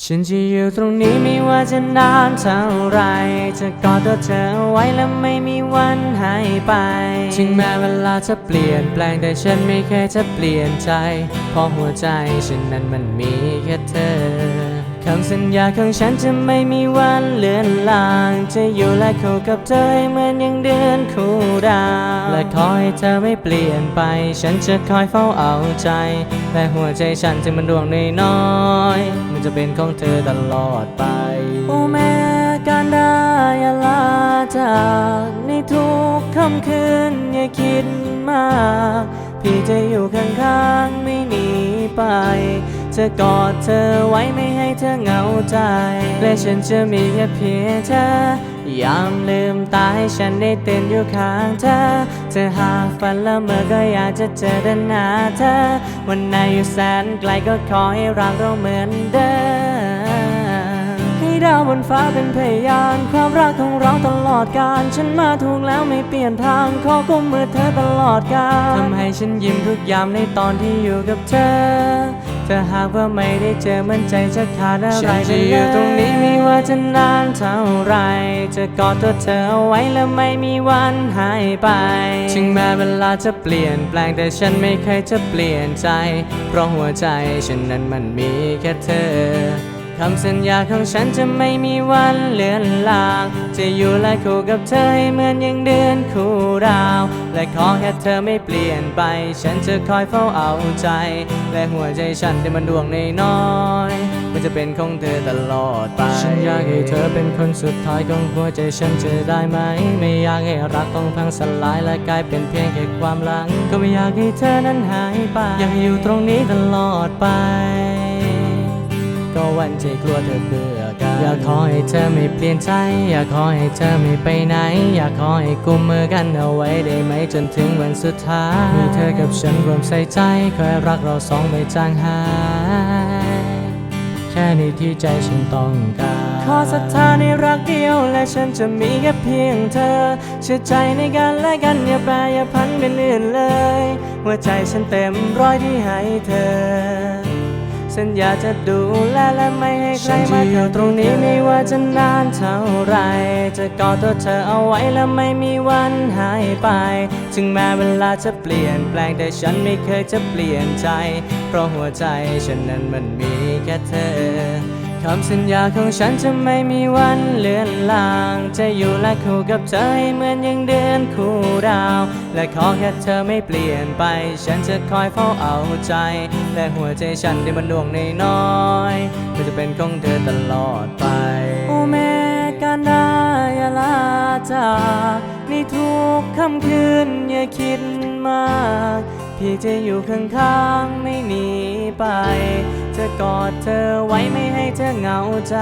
ฉันจะอยู่ตรงนี้ไม่ว่าจะนานเท่าไร จะกอดตัวเธอเอาไว้และไม่มีวันหายไป ถึงแม้เวลาจะเปลี่ยนแปลงแต่ฉันไม่เคยจะเปลี่ยนใจ เพราะหัวใจฉันนั้นมันมีแค่เธอ คำสัญญาของฉันจะไม่มีวันเลือนลาง จะอยู่และคู่กับเธอเหมือนยังเดือนคู่ดาว และขอให้เธอไม่เปลี่ยนไป ฉันจะคอยเฝ้าเอาใจ และหัวใจฉันจะมันดวงน้อยๆมันจะเป็นของเธอตลอดไปโอ้แม้การได้อย่าลาจากในทุกค่ำคืนอย่าคิดมาก พี่จะอยู่ข้างๆไม่หนีไป จะกอดเธอไว้ไม่ให้เธอเหงาใจ และฉันจะมีแค่เพียงเธอยามลืมตาให้ฉันได้เต้นอยู่ข้างเธอ เธอหากฝันละเมื่อก็อยากจะเจอด้านหน้าเธอ วันไหนอยู่แสนไกลก็ขอให้รักเราเหมือนเดิม ให้ดาวบนฟ้าเป็นพยานความรักของเราตลอดกาล ฉันมาถูกแล้วไม่เปลี่ยนทาง ขอกุมมือเธอตลอดกาลทำให้ฉันยิ้มทุกยามในตอนที่อยู่กับเธอ ถ้าหากว่าไม่ได้เจอมันใจจะขาดอะไรไปเลยอยู่ตรงนี้ไม่ว่าจะนานเท่าไร จะกอดตัวเธอเอาไว้และไม่มีวันหายไป ถึงแม้เวลาจะเปลี่ยนแปลงแต่ฉันไม่เคยจะเปลี่ยนใจ เพราะหัวใจฉันนั้นมันมีแค่เธอำสัญญาของฉันจะไม่มีวันเลือนลาง จะอยู่และคู่กับเธอให้เหมือนอยังเดือนคู่ดาว และขอแค่เธอไม่เปลี่ยนไป ฉันจะคอยเฝ้าเอาใจ และหัวใจฉันที่มันดวงในน้อยมันจะเป็นของเธอตลอดไป ฉันอยากให้เธอเป็นคนสุดท้ายของหัวใจฉันจะได้ไหม ไม่อยากให้รักต้องพังสลายและกลายเป็นเพียงแค่ความหลัง ก็ไม่อยากให้เธอนั้นหายไป อยากอยู่ตรงนี้ตลอดไป ก็วันใจกลัวเธอเบื่อกันอยากขอให้เธอไม่เปลี่ยนใจ อยากขอให้เธอไม่ไปไหน อยากขอให้กุมมือกันเอาไว้ได้ไหมจนถึงวันสุดท้ายมีเธอกับฉันรวมใส่ใจคอยรักเราสองไม่จางหายแค่นี้ที่ใจฉันต้องการ ขอศรัทธาในรักเดียว และฉันจะมีแค่เพียงเธอ เชื่อใจในกันและกันอย่าแปรอย่าพันเป็นอื่นเลยหัวใจฉันเต็มร้อยที่ให้เธอ สัญญาจะดูแลและไม่ให้ใครมาอยู่ตรงนี้ไม่ว่าจะนานเท่าไร จะกอดตัวเธอเอาไว้และไม่มีวันหายไป ถึงแม้เวลาจะเปลี่ยนแปลงแต่ฉันไม่เคยจะเปลี่ยนใจ เพราะหัวใจฉันนั้นมันมีแค่เธอคำสัญญาของฉันจะไม่มีวันเลือนลาง จะอยู่และคู่กับเธอให้เหมือนอยังเดือนคู่ ดาว และขอแค่เธอไม่เปลี่ยนไป ฉันจะคอยเฝ้าเอาใจ และหัวใจฉันที่มันดวงนน้อยมันจะเป็นของเธอตลอดไป โอ้แม่การได้อย่าลาจากในทุกค่ำคืนอย่าคิดมากพี่จะอยู่ข้างๆไม่หนีไป จะกอดเธอไว้ไม่ให้เธอเหงาใจ